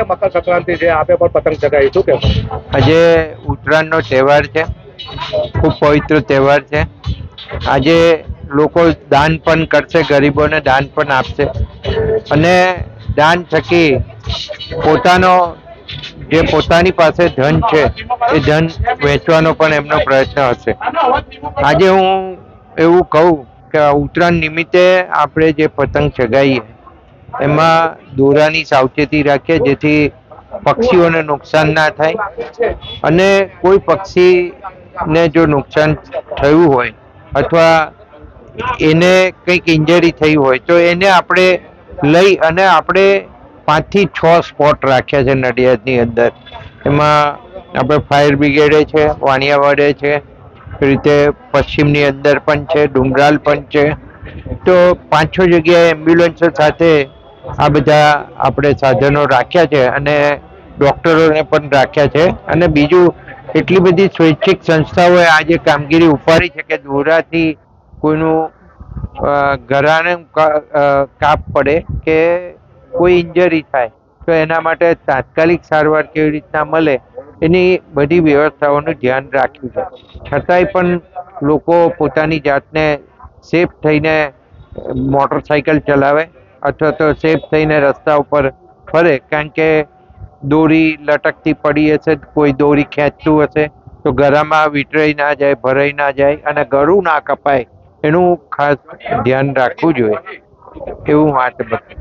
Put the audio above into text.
મકર સંક્રાંતિ છે, આપે પણ પતંગ ચગાવીશું કે આજે ઉત્તરાયણનો તહેવાર છે. ખૂબ પવિત્ર તહેવાર છે. આજે લોકો દાન પણ કરશે, ગરીબોને દાન પણ આપશે. અને દાન થકી પોતાનો જે પોતાની પાસે ધન છે, એ ધન વેચવાનો પણ એમનો પ્રયત્ન હશે. આજે હું એવું કહું કે ઉત્તરાયણ નિમિત્તે આપણે જે પતંગ ચગાવીએ એમાં દોરાની સાવચેતી રાખીએ જેથી પક્ષીઓને નુકસાન ના થાય અને કોઈ પક્ષીને જો નુકસાન થયું હોય અથવા એને કંઈક ઇન્જરી થઈ હોય તો એને આપણે લઈ અને આપણે પાંચથી છ સ્પોટ રાખ્યા છે નડિયાદની અંદર. એમાં આપણે ફાયર બ્રિગેડે છે, વાણિયાવાડે છે રીતે પશ્ચિમની અંદર પણ છે ડુમરાલ પણ છે. તો પાંચ છ જગ્યાએ એમ્બ્યુલન્સો સાથે આ બધા આપણે સાધનો રાખ્યા છે અને ડૉક્ટરોને પણ રાખ્યા છે. અને બીજું, એટલી બધી સ્વૈચ્છિક સંસ્થાઓએ આજે કામગીરી ઉપાડી છે કે દોરાથી કોઈનું ઘરાને કાપ પડે કે કોઈ ઇન્જરી થાય, તો એના માટે તાત્કાલિક સારવાર કેવી રીતના મળે, એની બધી વ્યવસ્થાઓનું ધ્યાન રાખ્યું છે. છતાંય પણ લોકો પોતાની જાતને સેફ થઈને મોટરસાયકલ ચલાવે અથવા તો સેફ થઈને રસ્તા ઉપર ફરે, કારણ કે દોરી લટકતી પડી હશે, કોઈ દોરી ખેંચતું હશે, તો ગળામાં વિટરાઈ ના જાય, ભરાઈ ના જાય અને ગળું ના કપાય, એનું ખાસ ધ્યાન રાખવું જોઈએ. એવું વાત બધું